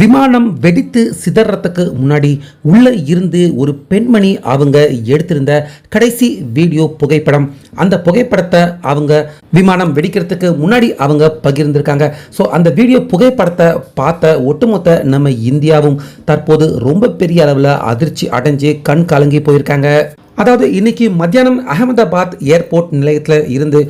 விமானம் வெடித்து சிதறத்துக்கு முன்னாடி உள்ளே இருந்து ஒரு பெண்மணி அவங்க எடுத்திருந்த கடைசி வீடியோ புகைப்படம். அந்த புகைப்படத்தை அவங்க விமானம் வெடிக்கிறதுக்கு முன்னாடி அவங்க பகிர்ந்திருக்காங்க. ஸோ அந்த வீடியோ புகைப்படத்தை பார்த்த ஒட்டுமொத்த நம்ம இந்தியாவும் தற்போது ரொம்ப பெரிய அளவில் அதிர்ச்சி அடைஞ்சு கண் கலங்கி போயிருக்காங்க. அதாவது இன்னைக்கு மத்தியானம் அகமதாபாத் ஏர்போர்ட் நிலையத்தில் இருந்து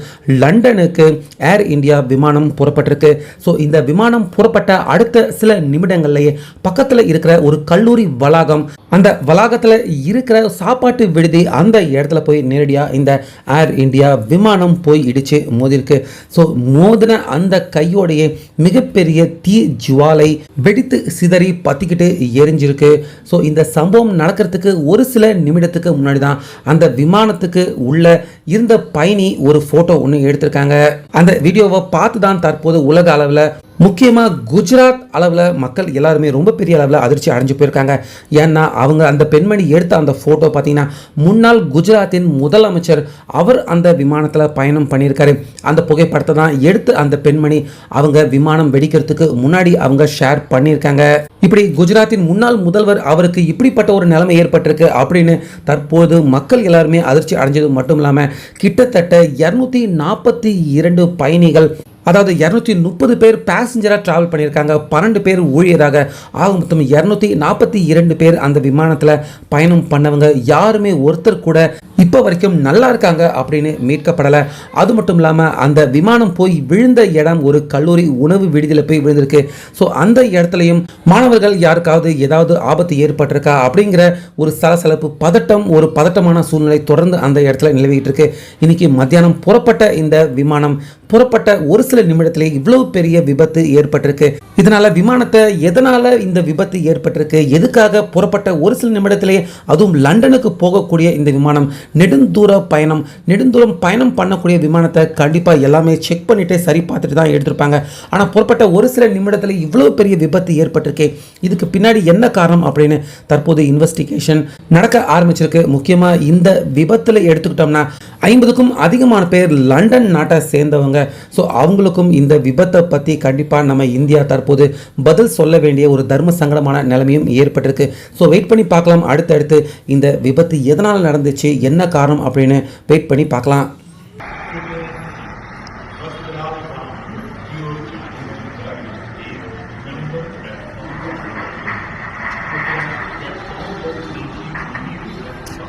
லண்டனுக்கு ஏர் இந்தியா விமானம் புறப்பட்டிருக்கு. ஸோ இந்த விமானம் புறப்பட்ட அடுத்த சில நிமிடங்கள்லேயே பக்கத்தில் இருக்கிற ஒரு கல்லூரி வளாகம் அந்த வளாகத்தில் இருக்கிற சாப்பாட்டு விடுதி அந்த இடத்துல போய் நேரடியாக இந்த ஏர் இந்தியா விமானம் போய் இடிச்சு மோதிருக்கு. ஸோ மோதின அந்த கையோடையே மிகப்பெரிய தீ ஜுவாலை வெடித்து சிதறி பற்றிக்கிட்டு எரிஞ்சிருக்கு. ஸோ இந்த சம்பவம் நடக்கிறதுக்கு ஒரு சில நிமிடத்துக்கு முன்னாடி தான் அந்த விமானத்துக்கு உள்ள இருந்த பயணி ஒரு ஃபோட்டோ ஒன்று எடுத்திருக்காங்க. அந்த வீடியோவை பார்த்து தான் தற்போது உலக அளவில் முக்கியமாக குஜராத் அளவில் மக்கள் எல்லாருமே ரொம்ப பெரிய அளவில் அதிர்ச்சி அடைஞ்சு போயிருக்காங்க. ஏன்னா அவங்க அந்த பெண்மணி எடுத்த அந்த ஃபோட்டோ பார்த்தீங்கன்னா முன்னாள் குஜராத்தின் முதலமைச்சர் அவர் அந்த விமானத்தில் பயணம் பண்ணியிருக்காரு. அந்த புகைப்படத்தை தான் எடுத்து அந்த பெண்மணி அவங்க விமானம் வெடிக்கிறதுக்கு முன்னாடி அவங்க ஷேர் பண்ணியிருக்காங்க. இப்படி குஜராத்தின் முன்னாள் முதல்வர் அவருக்கு இப்படிப்பட்ட ஒரு நிலைமை ஏற்பட்டிருக்கு அப்படின்னு தற்போது மக்கள் எல்லாருமே அதிர்ச்சி அடைஞ்சது மட்டும் இல்லாமல் கிட்டத்தட்ட இரநூத்தி நாற்பத்தி இரண்டு பயணிகள் அதாவது இரநூத்தி முப்பது பேர் பேசஞ்சராக ட்ராவல் பண்ணியிருக்காங்க. பன்னெண்டு பேர் ஊழியராக. ஆக மொத்தம் இரநூத்தி நாற்பத்தி இரண்டு பேர் அந்த விமானத்தில் பயணம் பண்ணவங்க. யாருமே ஒருத்தர் கூட இப்போ வரைக்கும் நல்லா இருக்காங்க அப்படின்னு மீட்கப்படலை. அது மட்டும் இல்லாமல் அந்த விமானம் போய் விழுந்த இடம் ஒரு கல்லூரி உணவு விடுதியில் போய் விழுந்திருக்கு. ஸோ அந்த இடத்துலையும் மாணவர்கள் யாருக்காவது ஏதாவது ஆபத்து ஏற்பட்டிருக்கா அப்படிங்கிற ஒரு சலசலப்பு பதட்டம் ஒரு பதட்டமான சூழ்நிலை தொடர்ந்து அந்த இடத்துல நிலவிட்டு இருக்கு. இன்னைக்கு மத்தியானம் புறப்பட்ட இந்த விமானம் புறப்பட்ட ஒரு சில நிமிடத்திலே இவ்வளவு பெரிய விபத்து ஏற்பட்டிருக்கு. இதனால விமானத்தை எதனால இந்த விபத்து ஏற்பட்டிருக்கு? எதுக்காக புறப்பட்ட ஒரு சில நிமிடத்திலே அதுவும் லண்டனுக்கு போகக்கூடிய இந்த விமானம்? நெடுந்தூர பயணம் நெடுந்தூரம் பயணம் பண்ணக்கூடிய விமானத்தை கண்டிப்பாக எல்லாமே செக் பண்ணிவிட்டு சரி பார்த்துட்டு தான் எடுத்திருப்பாங்க. ஆனால் புறப்பட்ட ஒரு சில நிமிடத்தில் இவ்வளோ பெரிய விபத்து ஏற்பட்டிருக்கே இதுக்கு பின்னாடி என்ன காரணம் அப்படின்னு தற்போது இன்வெஸ்டிகேஷன் நடக்க ஆரம்பிச்சிருக்கு. முக்கியமாக இந்த விபத்தில் எடுத்துக்கிட்டோம்னா ஐம்பதுக்கும் அதிகமான பேர் லண்டன் நாட்டை சேர்ந்தவங்க ஸோ அவங்களுக்கும் இந்த விபத்தை பற்றி கண்டிப்பாக நம்ம இந்தியா தற்போது பதில் சொல்ல வேண்டிய ஒரு தர்ம சங்கடமான நிலைமையும் ஏற்பட்டிருக்கு ஸோ வெயிட் பண்ணி பார்க்கலாம் அடுத்தடுத்து இந்த விபத்து எதனால் நடந்துச்சு என்ன காரணம் அப்படின்னு வெயிட் பண்ணி பார்க்கலாம்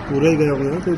पूरा ही गया होगा कोई